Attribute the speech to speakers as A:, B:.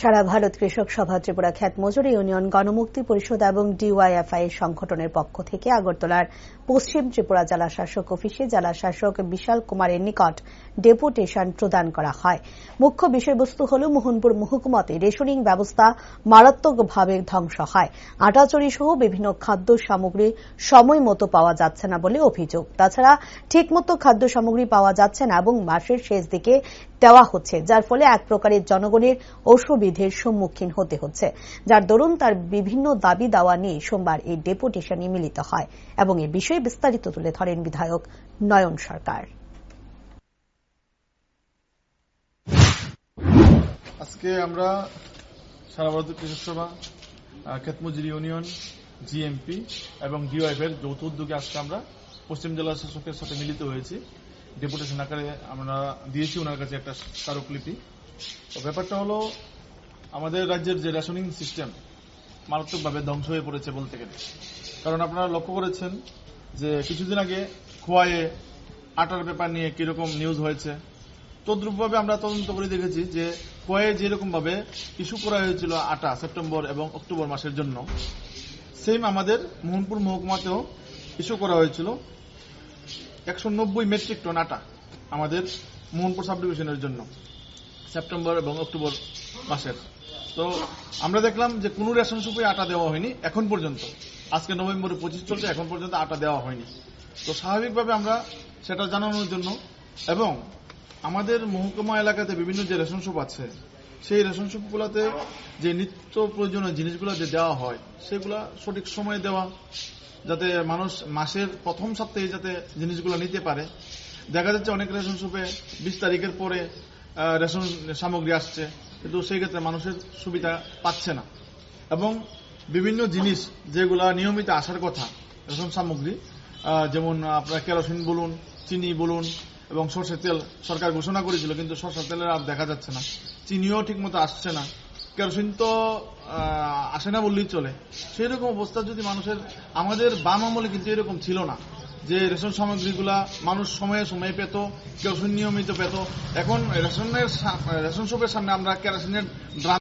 A: সারা ভারত কৃষক সভা ত্রিপুরা খ্যাত মজুরি ইউনিয়ন গণমুক্তি পরিষদ এবং ডিওয়াইএফআই সংগঠনের পক্ষ থেকে আগরতলার পশ্চিম ত্রিপুরা জেলা শাসক অফিসে জেলা শাসক বিশাল কুমারের নিকট ডেপুটেশন প্রদান করা হয়। মুখ্য বিষয়বস্তু হল মোহনপুর মহকুমাতে রেশনিং ব্যবস্থা মারাত্মকভাবে ধ্বংস হয়। আটাচড়ি সহ বিভিন্ন খাদ্য সামগ্রী সময় মতো পাওয়া যাচ্ছে না বলে অভিযোগ। তাছাড়া ঠিকমতো খাদ্য সামগ্রী পাওয়া যাচ্ছে না এবং মাসের শেষ দিকে দেওয়া হচ্ছে, যার ফলে এক প্রকারের জনগণের অসুবিধের সম্মুখীন হতে হচ্ছে, যার দরুন তার বিভিন্ন দাবি দাওয়া নিয়ে সোমবার এই ডেপুটেশনে মিলিত হয় এবং এ বিষয়ে বিস্তারিত তুলে ধরেন বিধায়ক নয়ন সরকার।
B: আজকে আমরা সারা ভারতের কৃষক সভা খেতমজুরি ইউনিয়ন, জিএমপি এবং ডিওয়াইফ এর যৌথ উদ্যোগে আজকে আমরা পশ্চিম জেলা শাসকের সাথে মিলিত হয়েছি। ডেপুটেশন আকারে আমরা দিয়েছি ওনার কাছে একটা স্মারকলিপি। ব্যাপারটা হলো আমাদের রাজ্যের যে রেশনিং সিস্টেম মারাত্মকভাবে ধ্বংস হয়ে পড়েছে বলতে গেলে। কারণ আপনারা লক্ষ্য করেছেন যে কিছুদিন আগে খোয়াইয়ে আটার ব্যাপার নিয়ে কীরকম নিউজ হয়েছে। তদ্রুপভাবে আমরা তদন্ত করে দেখেছি যে খোয়াইয়ে যেরকম ভাবে ইস্যু করা হয়েছিল আটা সেপ্টেম্বর এবং অক্টোবর মাসের জন্য সেম আমাদের মোহনপুর মহকুমাতেও ইস্যু করা হয়েছিল। একশো নব্বই মেট্রিক টন আটা আমাদের মোহনপুর সাব ডিভিশনের জন্য। সেপ্টেম্বর এবং অক্টোবর মাসের। তো আমরা দেখলাম যে কোনো রেশন সুপে আটা দেওয়া হয়নি এখন পর্যন্ত। আজকে নভেম্বরে পঁচিশ চলছে, এখন পর্যন্ত আটা দেওয়া হয়নি। তো স্বাভাবিকভাবে আমরা সেটা জানানোর জন্য এবং আমাদের মহকুমা এলাকাতে বিভিন্ন যে রেশন শপ আছে, সেই রেশন শপগুলোতে যে নিত্য প্রয়োজনীয় জিনিসগুলো যে দেওয়া হয়, সেগুলা সঠিক সময়ে দেওয়া, যাতে মানুষ মাসের প্রথম সপ্তাহে যাতে জিনিসগুলো নিতে পারে। দেখা যাচ্ছে অনেক রেশন শপে বিশ তারিখের পরে রেশন সামগ্রী আসছে, কিন্তু সেই ক্ষেত্রে মানুষের সুবিধা পাচ্ছে না। এবং বিভিন্ন জিনিস যেগুলা নিয়মিত আসার কথা, রেশন সামগ্রী যেমন আপনার কেরোসিন বলুন, চিনি বলুন, এবং সর্ষের তেল সরকার ঘোষণা করেছিল, কিন্তু সর্ষের তেলের আর দেখা যাচ্ছে না। চিনিও ঠিক মতো আসছে না। কেরোসিন তো আসে না বললেই চলে। সেই রকম অবস্থা যদি মানুষের, আমাদের বাম আমলে কিন্তু এরকম ছিল না। যে রেশন সামগ্রীগুলা মানুষ সময়ে সময়ে পেত, কেউ সুনিয়মিত পেত। এখন রেশনের রেশন শপের সামনে আমরা কেরোসিনের ড্রাম